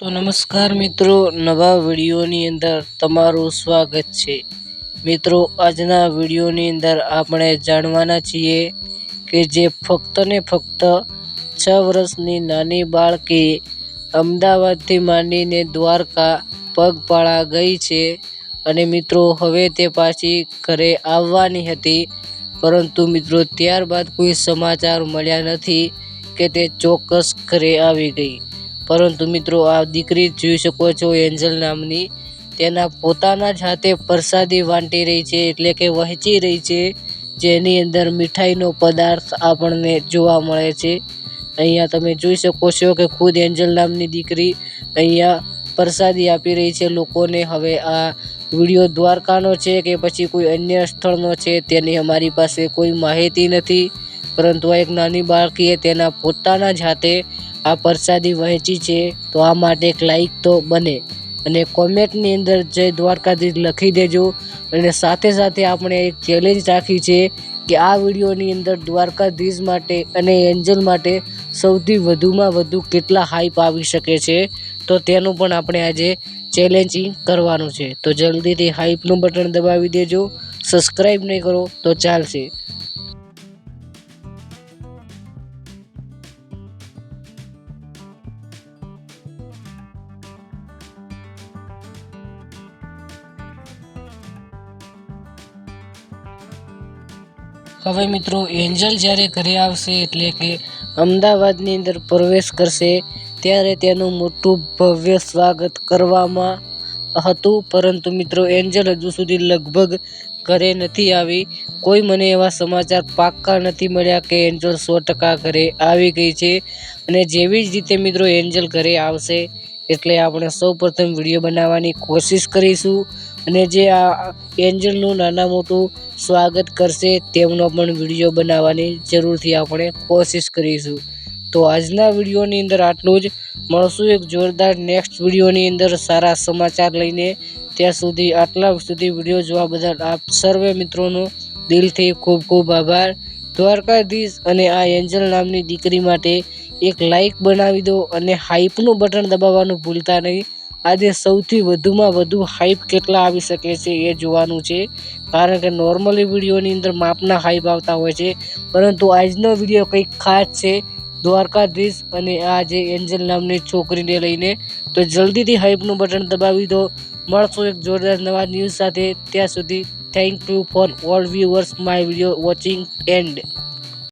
તો નમસ્કાર મિત્રો, નવા વિડીયોની અંદર તમારું સ્વાગત છે. મિત્રો, આજના વિડીયોની અંદર આપણે જાણવાના છીએ કે જે ફક્ત ને ફક્ત છ વર્ષની નાની બાળકી અમદાવાદથી માંડીને દ્વારકા પગપાળા ગઈ છે અને મિત્રો, હવે તે પાછી ઘરે આવવાની હતી. પરંતુ મિત્રો, ત્યારબાદ કોઈ સમાચાર મળ્યા નથી કે તે ચોક્કસ ઘરે આવી ગઈ. પરંતુ મિત્રો, આ દીકરી જોઈ શકો છો એન્જલ નામની. તેના પોતાના જ હાથે પ્રસાદી વાંટી રહી છે, એટલે કે વહેંચી રહી છે, જેની અંદર મીઠાઈનો પદાર્થ આપણને જોવા મળે છે. અહીંયા તમે જોઈ શકો છો કે ખુદ એન્જલ નામની દીકરી અહીંયા પ્રસાદી આપી રહી છે લોકોને. હવે આ વીડિયો દ્વારકાનો છે કે પછી કોઈ અન્ય સ્થળનો છે, તેની અમારી પાસે કોઈ માહિતી નથી. પરંતુ આ એક નાની બાળકીએ તેના પોતાના જ હાથે આ પ્રસાદી વહેંચી છે, તો આ માટે એક લાઈક તો બને. અને કોમેન્ટની અંદર જય દ્વારકાધીશ લખી દેજો. અને સાથે સાથે આપણે એક ચેલેન્જ રાખી છે કે આ વિડીયોની અંદર દ્વારકાધીશ માટે અને એન્જલ માટે સૌથી વધુમાં વધુ કેટલા હાઈપ આવી શકે છે, તો તેનું પણ આપણે આજે ચેલેન્જિંગ કરવાનું છે. તો જલ્દીથી હાઈપનું બટન દબાવી દેજો. સબસ્ક્રાઈબ નહીં કરો તો ચાલશે. હવે મિત્રો, એન્જલ જ્યારે ઘરે આવશે એટલે કે અમદાવાદની અંદર પ્રવેશ કરશે, ત્યારે તેનું મોટું ભવ્ય સ્વાગત કરવામાં હતું. પરંતુ મિત્રો, એન્જલ હજુ સુધી લગભગ ઘરે નથી આવી. કોઈ મને એવા સમાચાર પાક્કા નથી મળ્યા કે એન્જલ સો ટકા ઘરે આવી ગઈ છે. અને જેવી જ રીતે મિત્રો, એન્જલ ઘરે આવશે, એટલે આપણે સૌ પ્રથમ વીડિયો બનાવવાની કોશિશ કરીશું. અને જે આ એન્જલનું નાના મોટું સ્વાગત કરશે, તેમનો પણ વીડિયો બનાવવાની જરૂરથી આપણે કોશિશ કરીશું. તો આજના વિડીયોની અંદર આટલું જ. મળશું એક જોરદાર નેક્સ્ટ વિડીયોની અંદર. સારા સમાચાર લઈને ત્યાં સુધી, આટલા સુધી વીડિયો જોવા બદલ આપ સર્વે મિત્રોનો દિલથી ખૂબ ખૂબ આભાર. દ્વારકાધીશ અને આ એન્જલ નામની દીકરી માટે એક લાઈક બનાવી દો અને હાઇપનું બટન દબાવવાનું ભૂલતા નહીં. આજે સૌથી વધુમાં વધુ હાઈપ કેટલા આવી શકે છે એ જોવાનું છે. કારણ કે નોર્મલી વિડીયોની અંદર માપના હાઈપ આવતા હોય છે. પરંતુ આજનો વીડિયો કંઈક ખાસ છે, દ્વારકાધીશ અને આ જે એન્જલ નામની છોકરીને લઈને. તો જલ્દીથી હાઈપનું બટન દબાવી દો. મળશું એક જોરદાર નવા ન્યૂઝ સાથે. ત્યાં સુધી thank you for all viewers my video watching and